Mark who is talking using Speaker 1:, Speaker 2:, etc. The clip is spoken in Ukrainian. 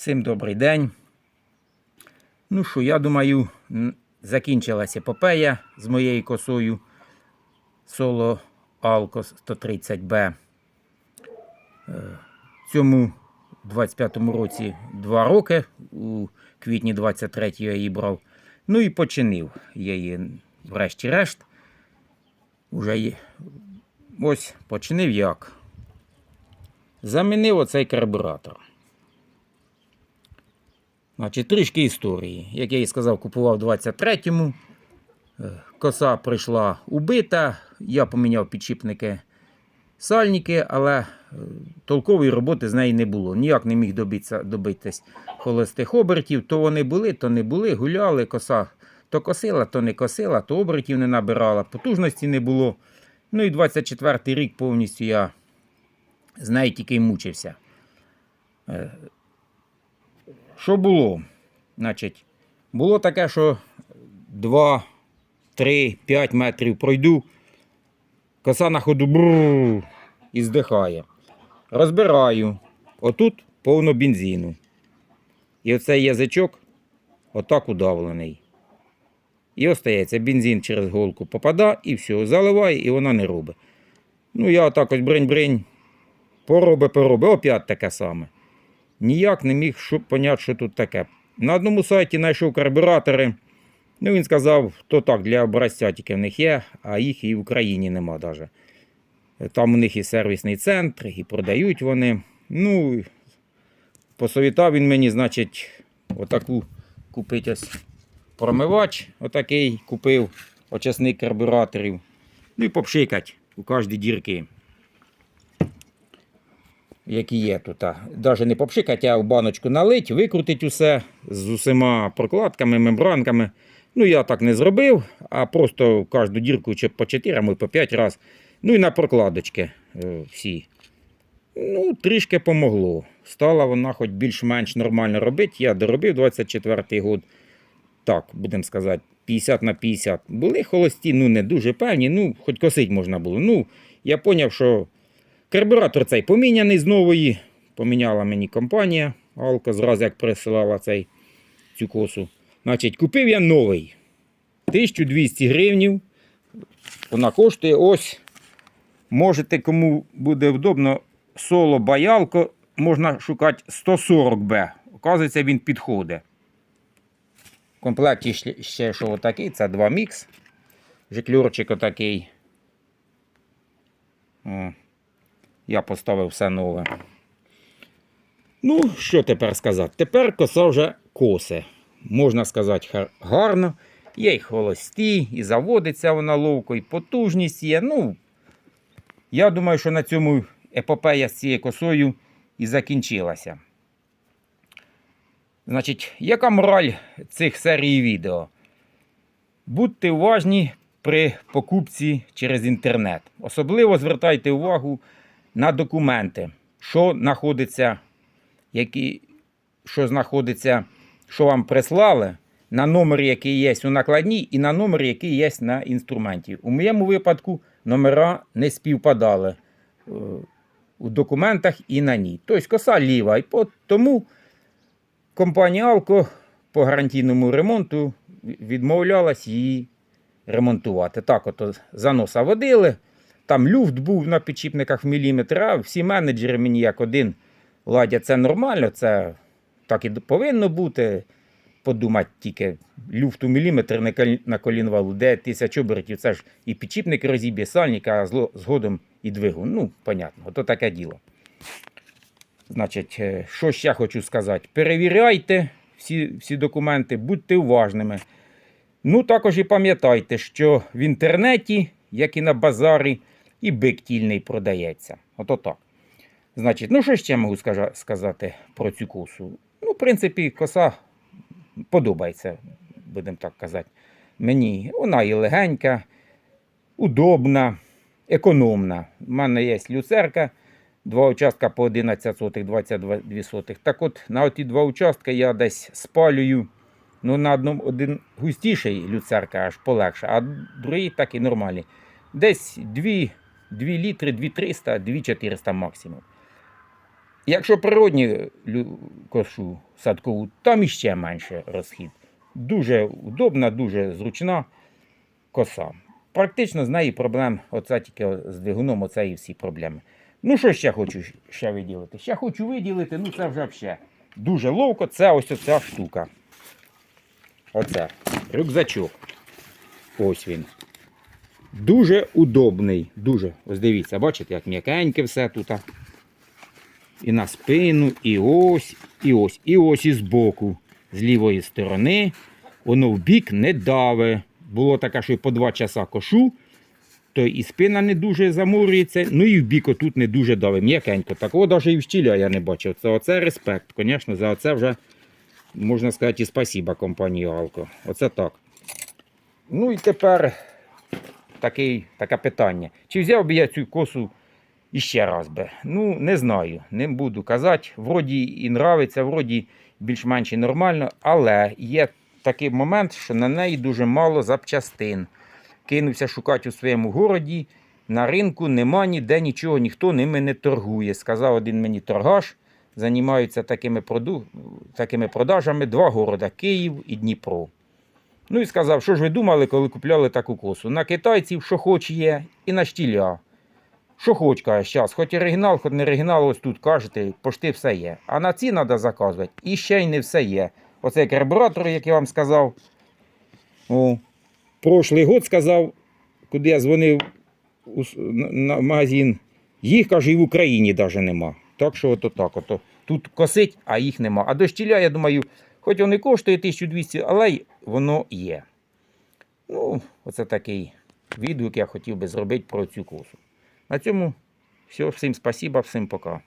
Speaker 1: Всім добрий день. Ну що, я думаю, закінчилася епопея з моєю косою Solo Alco 130B. Е, Цьому 25-му році 2 роки, у квітні 23-го я її брав. Ну і починив я її врешті-решт. Уже є... Ось починив як. Замінив оцей карбюратор. Значить, трішки історії. Як я і сказав, купував в 23-му. Е, Коса прийшла убита. Я поміняв підшипники сальники, але е, толкової роботи з неї не було. Ніяк не міг добитися, добитись холостих обертів. То вони були, то не були. Гуляли, коса то косила, то не косила, то обертів не набирала, потужності не було. Ну і 24-й рік повністю я з нею тільки мучився. Що було? Значить, було таке, що 2, 3, 5 метрів пройду, коса на ходу бру і здихає. Розбираю. Отут повно бензину. І оцей язичок отак удавлений. І остається бензин через голку попадає і все, заливає, і вона не робить. Ну, я отак ось бринь-бринь, пороби, пороби, опять таке саме ніяк не міг що, поняти, що тут таке. На одному сайті знайшов карбюратори. Ну, він сказав, то так, для образця тільки в них є, а їх і в Україні нема навіть. Там у них і сервісний центр, і продають вони. Ну, посовітав він мені, значить, отаку купити ось промивач, отакий купив очисник карбюраторів. Ну і попшикать у кожній дірки які є тут. Навіть не попшикати, а в баночку налить, викрутить усе з усіма прокладками, мембранками. Ну, я так не зробив, а просто кожну дірку чи по 4, а по 5 разів. Ну і на прокладочки е, всі. Ну, трішки помогло. Стала вона хоч більш-менш нормально робити. Я доробив 24-й год. Так, будемо сказати, 50 на 50. Були холості, ну не дуже певні, ну, хоч косить можна було. Ну, я зрозумів, що Карбюратор цей поміняний з нової. Поміняла мені компанія Алка, зразу як присилала цей, цю косу. Значить, купив я новий. 1200 гривнів. Вона коштує ось. Можете, кому буде вдобно, соло баялко, можна шукати 140Б. Оказується, він підходить. В комплекті ще що отакий, це 2 мікс. Жиклюрчик отакий. О. Я поставив все нове. Ну, що тепер сказати? Тепер коса вже косе. Можна сказати, гарно. Є й холості, і заводиться вона ловко, і потужність є. Ну, я думаю, що на цьому епопея з цією косою і закінчилася. Значить, яка мораль цих серій відео? Будьте уважні при покупці через інтернет. Особливо звертайте увагу на документи, що знаходиться, які, що знаходиться, що вам прислали, на номер, який є у накладній, і на номер, який є на інструменті. У моєму випадку номера не співпадали е, у документах і на ній. Тобто коса ліва. І тому компанія Алко по гарантійному ремонту відмовлялась її ремонтувати. Так, ото заноса водили. Там люфт був на підшипниках в міліметр, а всі менеджери мені як один ладять, це нормально, це так і повинно бути. Подумати тільки люфт у міліметр на колінвалу, де тисяч обертів, це ж і підшипник розіб'є сальник, а згодом і двигун. Ну, понятно, ото таке діло. Значить, е, що ще хочу сказати? Перевіряйте всі, всі документи, будьте уважними. Ну, також і пам'ятайте, що в інтернеті, як і на базарі, і бик тільний продається. Ото так. Значить, ну що ще можу сказати про цю косу? Ну, в принципі, коса подобається, будемо так казати. Мені вона і легенька, удобна, економна. У мене є люцерка, два участка по 11 сотих, 22 сотих. Так от, на оті два участки я десь спалюю. Ну, на одному один густіший люцерка аж полегше, а другий так і нормальний. Десь 2, 2 літри, 2 300, 2 400 максимум. Якщо природні кошу садкову, там іще менше розхід. Дуже удобна, дуже зручна коса. Практично з неї проблем, оце тільки з двигуном, оце і всі проблеми. Ну, що ще хочу ще виділити? Ще хочу виділити, ну це вже взагалі. Дуже ловко, це ось оця штука. Оце. Рюкзачок. Ось він. Дуже удобний. Дуже. Ось дивіться, бачите, як м'якеньке все тут. І на спину, і ось, і ось, і ось і збоку. З лівої сторони. Воно в бік не даве. Було таке, що по два часа кошу, то і спина не дуже замурюється, ну і в бік отут не дуже даве. М'якенько. Такого навіть і в щіля я не бачив. Це оце респект. Звісно, за оце вже можна сказати і спасіба компанії Алко. Оце так. Ну і тепер такий, таке питання. Чи взяв би я цю косу іще раз би? Ну, не знаю, не буду казати. Вроді і нравиться, вроді більш-менш нормально, але є такий момент, що на неї дуже мало запчастин. Кинувся шукати у своєму городі. На ринку нема ніде нічого, ніхто ними не торгує. Сказав один мені торгаш, займаються такими, проду... такими продажами два города Київ і Дніпро. Ну і сказав, що ж ви думали, коли купляли таку косу? На китайців, що хоч є, і на штіля. Що хоч каже, зараз, хоч оригінал, хоч не оригінал, ось тут кажете, пошти все є. А на ці треба заказувати. І ще й не все є. Оце карбюратор, як я вам сказав. О, прошлий год сказав, куди я дзвонив у, на, магазин. Їх, каже, і в Україні навіть нема. Так що ото так. Ото. Тут косить, а їх нема. А до штіля, я думаю, хоч вони коштує 1200, але воно є. Ну, оце такий відгук я хотів би зробити про цю косу. На цьому все, всім спасіба, всім пока.